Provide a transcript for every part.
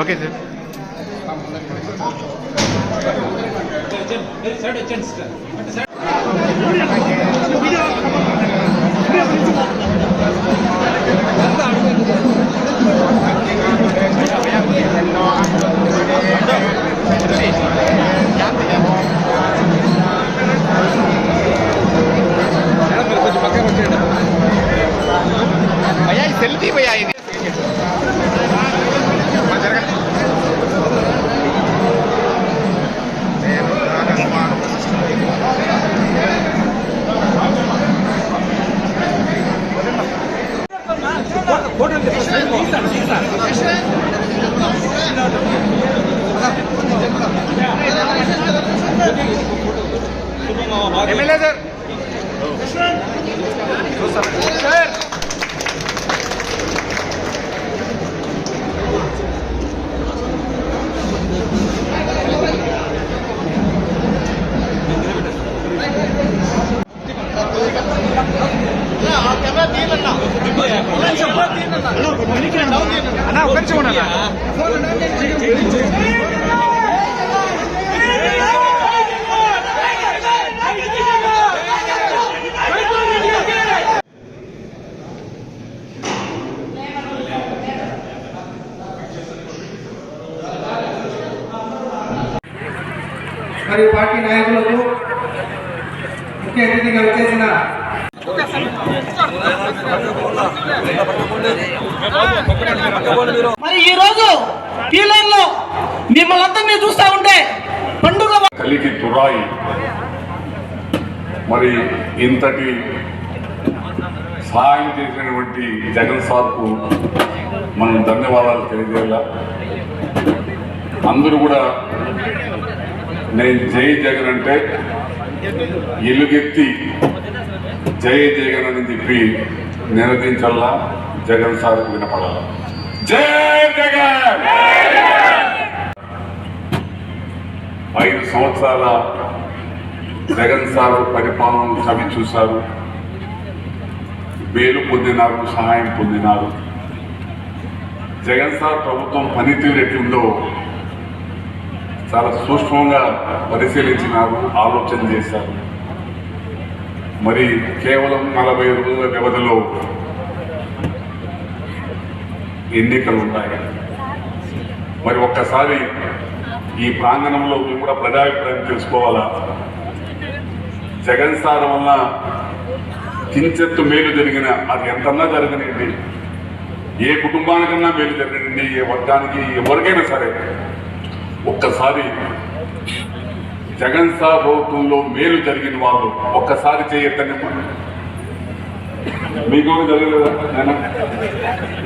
Okay sir sir వచ్చండి sir అంటే sir Não. Sir అన్నా ఒక నిమిషం ఉన్నా మరియు పార్టీ నాయకులకు ముఖ్య అతిథిగా వచ్చేసిన మరి ఈ రోజు మిమ్మల్ని అందరినీ చూస్తా ఉంటే పండుగ కలికి తురాయి. మరి ఇంతటి సహాయం చేసినటువంటి జగన్ సార్కు మనం ధన్యవాదాలు తెలియజేయాల? అందరూ కూడా నేను జై జగన్ అంటే ఇలుగెత్తి జై జగన్ అని చెప్పి నినదించల్లా జగన్ సార్ వినపడాల? జై జగన్! ఐదు సంవత్సరాల జగన్ సార్ పరిపాలన చవి చూశారు. వేలు పొందినారు సహాయం పొందినారు. జగన్ సార్ ప్రభుత్వం పనితీరు ఎట్లుందో చాలా సూక్ష్మంగా పరిశీలించినారు ఆలోచన చేశారు. మరి కేవలం నలభై రోజుల వ్యవధిలో ఎన్నికలు ఉన్నాయి మరి ఒక్కసారి ఈ ప్రాంగణంలో మేము కూడా ప్రజాభిప్రాయం తెలుసుకోవాలా? జగన్ సార్ వల్ల కించెత్తు మేలు జరిగిన అది ఎంతన్నా జరగనండి ఏ కుటుంబానికన్నా మేలు జరగనండి ఏ వర్గానికి ఎవరికైనా సరే ఒక్కసారి జగన్ సార్ ప్రభుత్వంలో మేలు జరిగిన వాళ్ళు ఒక్కసారి చేయొద్దని మీకు జరగలేదా?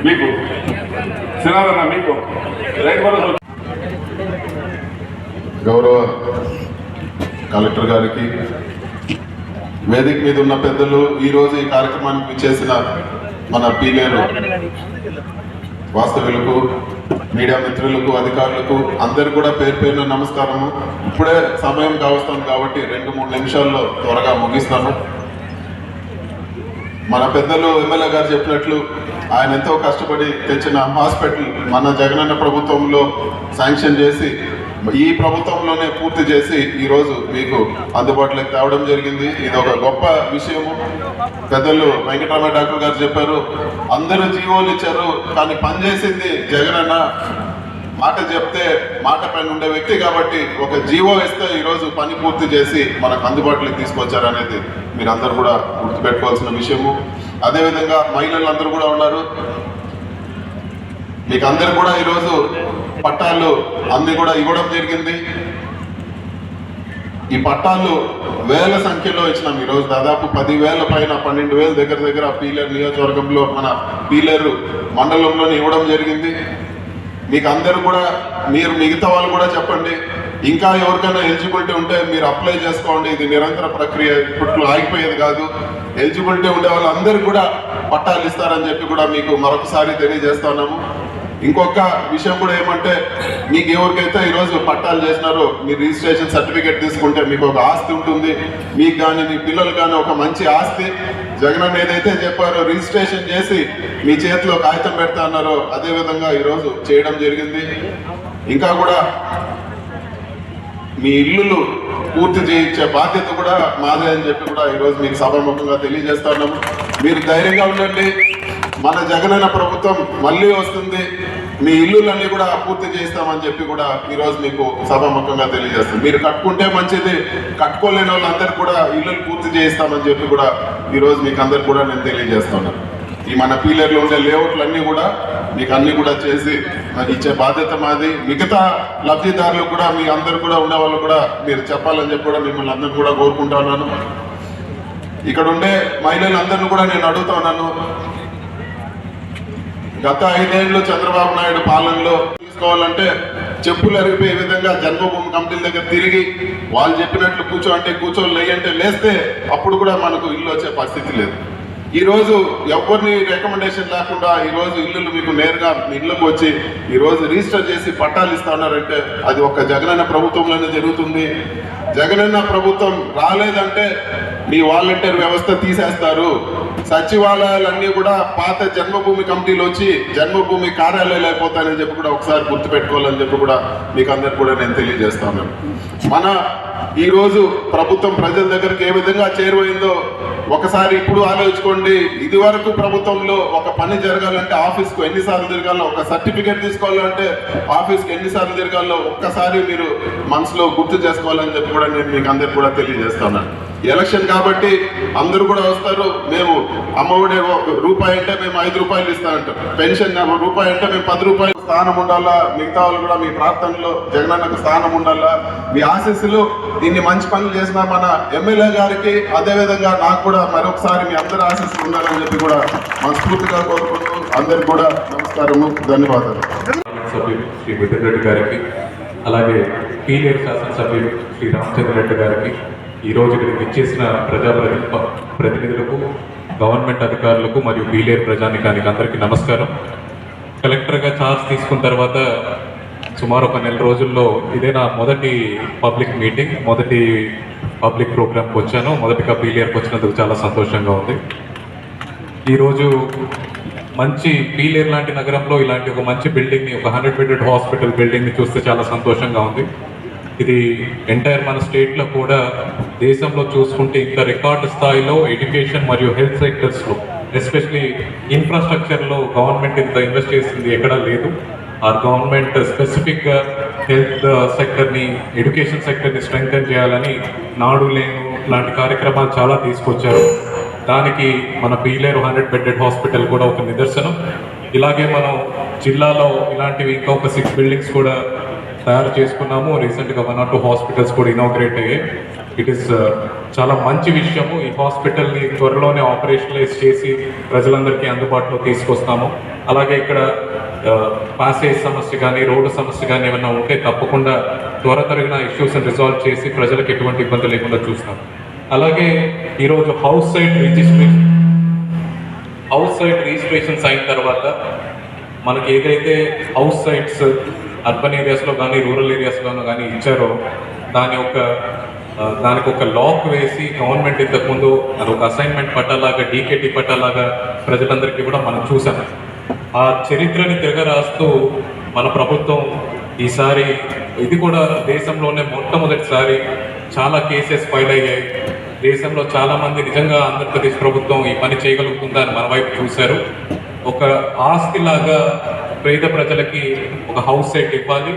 మీకు? సినాదన్న మీకు? గౌరవ కలెక్టర్ గారికి వేదిక మీద ఉన్న పెద్దలు ఈరోజు ఈ కార్యక్రమానికి చేసిన మన పీలేరు వాస్తవులకు మీడియా మిత్రులకు అధికారులకు అందరు కూడా పేరు పేరున నమస్కారము. ఇప్పుడే సమయం కావస్తాను కాబట్టి రెండు మూడు నిమిషాల్లో త్వరగా ముగిస్తాను. మన పెద్దలు ఎమ్మెల్యే గారు చెప్పినట్లు ఆయన ఎంతో కష్టపడి తెచ్చిన హాస్పిటల్ మన జగనన్న ప్రభుత్వంలో శాంక్షన్ చేసి ఈ ప్రభుత్వంలోనే పూర్తి చేసి ఈరోజు మీకు అందుబాటులోకి తేవడం జరిగింది. ఇది ఒక గొప్ప విషయము. పెద్దలు వెంకటరామ డాక్టర్ గారు చెప్పారు అందరూ జీవోలు ఇచ్చారు కానీ పనిచేసింది జగనన్న మాట చెప్తే మాట పైన ఉండే వ్యక్తి కాబట్టి ఒక జీవో ఇస్తే ఈరోజు పని పూర్తి చేసి మనకు అందుబాటులోకి తీసుకొచ్చారు అనేది అందరు కూడా గుర్తుపెట్టుకోవాల్సిన విషయము. అదేవిధంగా మహిళలు అందరూ కూడా ఉన్నారు. మీకు అందరు కూడా ఈరోజు పట్టాలు అన్ని కూడా ఇవ్వడం జరిగింది. ఈ పట్టాలు వేల సంఖ్యలో ఇచ్చినాం ఈరోజు. దాదాపు పదివేల పైన పన్నెండు వేల దగ్గర దగ్గర పీలర్ నియోజకవర్గంలో మన పీలర్ మండలంలోనే ఇవ్వడం జరిగింది. మీకు అందరూ కూడా మీరు మిగతా వాళ్ళు కూడా చెప్పండి. ఇంకా ఎవరికైనా ఎలిజిబిలిటీ ఉంటే మీరు అప్లై చేసుకోండి. ఇది నిరంతర ప్రక్రియ ఇప్పట్లో ఆగిపోయేది కాదు. ఎలిజిబిలిటీ ఉండే వాళ్ళందరూ కూడా పట్టాలు ఇస్తారని చెప్పి కూడా మీకు మరొకసారి తెలియజేస్తున్నాము ఇంకొక విషయం కూడా ఏమంటే మీకు ఎవరికైతే ఈరోజు పట్టాలు చేసినారో మీ రిజిస్ట్రేషన్ సర్టిఫికేట్ తీసుకుంటే మీకు ఒక ఆస్తి ఉంటుంది. మీకు కానీ మీ పిల్లలు కానీ ఒక మంచి ఆస్తి. జగనన్న ఏదైతే చెప్పారో రిజిస్ట్రేషన్ చేసి మీ చేతిలో కాగితం పెడతా అన్నారో అదేవిధంగా ఈరోజు చేయడం జరిగింది. ఇంకా కూడా మీ ఇల్లులు పూర్తి చేయించే బాధ్యత కూడా మాదే అని చెప్పి కూడా ఈరోజు మీకు సభాముఖంగా తెలియజేస్తా ఉన్నాము. మీరు ధైర్యంగా ఉండండి. మన జగనన్న ప్రభుత్వం మళ్ళీ వస్తుంది. మీ ఇల్లులన్నీ కూడా పూర్తి చేస్తామని చెప్పి కూడా ఈరోజు మీకు సభాముఖంగా తెలియజేస్తాం. మీరు కట్టుకుంటే మంచిది కట్టుకోలేని వాళ్ళందరూ కూడా ఇల్లులు పూర్తి చేయిస్తామని చెప్పి కూడా ఈరోజు మీకు అందరు కూడా నేను తెలియజేస్తున్నాను. ఈ మన పీలర్లో ఉండే లేఅవుట్లు అన్నీ కూడా మీకు అన్నీ కూడా చేసి మరి ఇచ్చే బాధ్యత మాది. మిగతా లబ్ధిదారులు కూడా మీ అందరు కూడా ఉండే వాళ్ళు కూడా మీరు చెప్పాలని చెప్పి కూడా మిమ్మల్ని అందరూ కూడా కోరుకుంటా ఉన్నాను. ఇక్కడ ఉండే మహిళలందరినీ కూడా నేను అడుగుతా ఉన్నాను. గత ఐదేళ్ళు చంద్రబాబు నాయుడు పాలనలో తీసుకోవాలంటే చెప్పులు అరిగిపోయే విధంగా జన్మభూమి కమిటీల దగ్గర తిరిగి వాళ్ళు చెప్పినట్లు కూర్చో అంటే కూర్చొని లేయంటే లేస్తే అప్పుడు కూడా మనకు ఇల్లు వచ్చే పరిస్థితి లేదు. ఈరోజు ఎవరిని రికమెండేషన్ లేకుండా ఈరోజు ఇల్లులు మీకు నేరుగా ఇళ్ళకు వచ్చి ఈరోజు రిజిస్టర్ చేసి పట్టాలు ఇస్తా ఉన్నారంటే అది ఒక జగనన్న ప్రభుత్వంలోనే జరుగుతుంది. జగనన్న ప్రభుత్వం రాలేదంటే మీ వాలంటీర్ వ్యవస్థ తీసేస్తారు. సచివాలయాలన్నీ కూడా పాత జన్మభూమి కమిటీలు వచ్చి జన్మభూమి కార్యాలయాలు అయిపోతాయని చెప్పి కూడా ఒకసారి గుర్తుపెట్టుకోవాలని చెప్పి కూడా మీకు అందరికి కూడా నేను తెలియజేస్తాను మన ఈరోజు ప్రభుత్వం ప్రజల దగ్గరికి ఏ విధంగా చేరువైందో ఒకసారి ఇప్పుడు ఆలోచించుకోండి. ఇది వరకు ప్రభుత్వంలో ఒక పని జరగాలంటే ఆఫీస్కు ఎన్నిసార్లు తిరగాలో ఒక సర్టిఫికేట్ తీసుకోవాలంటే ఆఫీస్కి ఎన్నిసార్లు తిరగాలో ఒక్కసారి మీరు మనసులో గుర్తు చేసుకోవాలని చెప్పి కూడా నేను మీకు అందరికి కూడా తెలియజేస్తాను ఎలక్షన్ కాబట్టి అందరూ కూడా వస్తారు. మేము అమ్మఒడి ఒక రూపాయి అంటే మేము ఐదు రూపాయలు ఇస్తామంటాం పెన్షన్ రూపాయి అంటే మేము పది రూపాయలు స్థానం ఉండాలా? మిగతా వాళ్ళు కూడా మీ ప్రార్థనలో జగనన్నకు స్థానం ఉండాలా? మీ ఆశీస్సులు దీన్ని మంచి పనులు చేసిన మన ఎమ్మెల్యే గారికి అదేవిధంగా నాకు కూడా మరొకసారి మీ అందరి ఆశీస్సులు ఉండాలని చెప్పి కూడా మనస్ఫూర్తిగా కోరుకుంటూ అందరికి కూడా నమస్కారము ధన్యవాదాలు. సభ్యులు శ్రీ మిథున్ గారికి అలాగే పీలేరు శాసనసభ్యులు శ్రీ రామచంద్ర రెడ్డి గారికి ఈరోజు ఇక్కడికి ఇచ్చేసిన ప్రజాప్రతి ప్రతినిధులకు గవర్నమెంట్ అధికారులకు మరియు బీలేరు ప్రజానికానికి అందరికీ నమస్కారం. కలెక్టర్గా ఛార్జ్ తీసుకున్న తర్వాత సుమారు ఒక నెల రోజుల్లో ఇదే నా మొదటి పబ్లిక్ మీటింగ్ మొదటి పబ్లిక్ ప్రోగ్రామ్కి వచ్చాను. మొదటిగా పీలియర్కి వచ్చినందుకు చాలా సంతోషంగా ఉంది. ఈరోజు మంచి పీలేర్ లాంటి నగరంలో ఇలాంటి ఒక మంచి బిల్డింగ్ని ఒక హండ్రెడ్ బెడెడ్ హాస్పిటల్ బిల్డింగ్ని చూస్తే చాలా సంతోషంగా ఉంది. ఇది ఎంటైర్ మన స్టేట్లో కూడా దేశంలో చూసుకుంటే ఇంకా రికార్డు స్థాయిలో ఎడ్యుకేషన్ మరియు హెల్త్ సెక్టర్స్లో ఎస్పెషలీ ఇన్ఫ్రాస్ట్రక్చర్లో గవర్నమెంట్ ఇంత ఇన్వెస్ట్ చేసింది ఎక్కడా లేదు. ఆ గవర్నమెంట్ స్పెసిఫిక్గా హెల్త్ సెక్టర్ని ఎడ్యుకేషన్ సెక్టర్ని స్ట్రెంగ్తన్ చేయాలని నాడు లేను లాంటి కార్యక్రమాలు చాలా తీసుకొచ్చారు. దానికి మన పీలేరు హండ్రెడ్ బెడ్డెడ్ హాస్పిటల్ కూడా ఒక నిదర్శనం. ఇలాగే మనం జిల్లాలో ఇలాంటివి ఇంకొక సిక్స్ బిల్డింగ్స్ కూడా తయారు చేసుకున్నాము. రీసెంట్గా వన్ ఆర్ టూ హాస్పిటల్స్ కూడా ఇనాగ్రేట్ అయ్యాయి. ఇట్ ఈస్ uh, చాలా మంచి విషయము. ఈ హాస్పిటల్ని త్వరలోనే ఆపరేషనలైజ్ చేసి ప్రజలందరికీ అందుబాటులో తీసుకొస్తాము. అలాగే ఇక్కడ పాసేజ్ సమస్య కానీ రోడ్డు సమస్య కానీ ఏమైనా ఉంటే తప్పకుండా త్వర తరిగిన ఇష్యూస్ని రిజాల్వ్ చేసి ప్రజలకు ఎటువంటి ఇబ్బంది లేకుండా చూస్తాం. అలాగే ఈరోజు house side registration house side registrations అయిన తర్వాత మనకి ఏదైతే హౌస్ సైట్స్ అర్బన్ ఏరియాస్లో కానీ రూరల్ ఏరియాస్లోనూ కానీ ఇచ్చారో దాని యొక్క దానికి ఒక లాక్ వేసి గవర్నమెంట్ ఇంతకుముందు అది ఒక అసైన్మెంట్ పట్టాలాగా డీకేటీ పట్టాలాగా ప్రజలందరికీ కూడా మనం చూసాం. ఆ చరిత్రని తిరగరాస్తూ మన ప్రభుత్వం ఈసారి ఇది కూడా దేశంలోనే మొట్టమొదటిసారి చాలా కేసెస్ ఫైల్ అయ్యాయి. దేశంలో చాలామంది నిజంగా ఆంధ్రప్రదేశ్ ప్రభుత్వం ఈ పని చేయగలుగుతుందా అని మన వైపు చూశారు. ఒక ఆస్తిలాగా పేద ప్రజలకి ఒక హౌస్ సెట్ ఇవ్వాలి.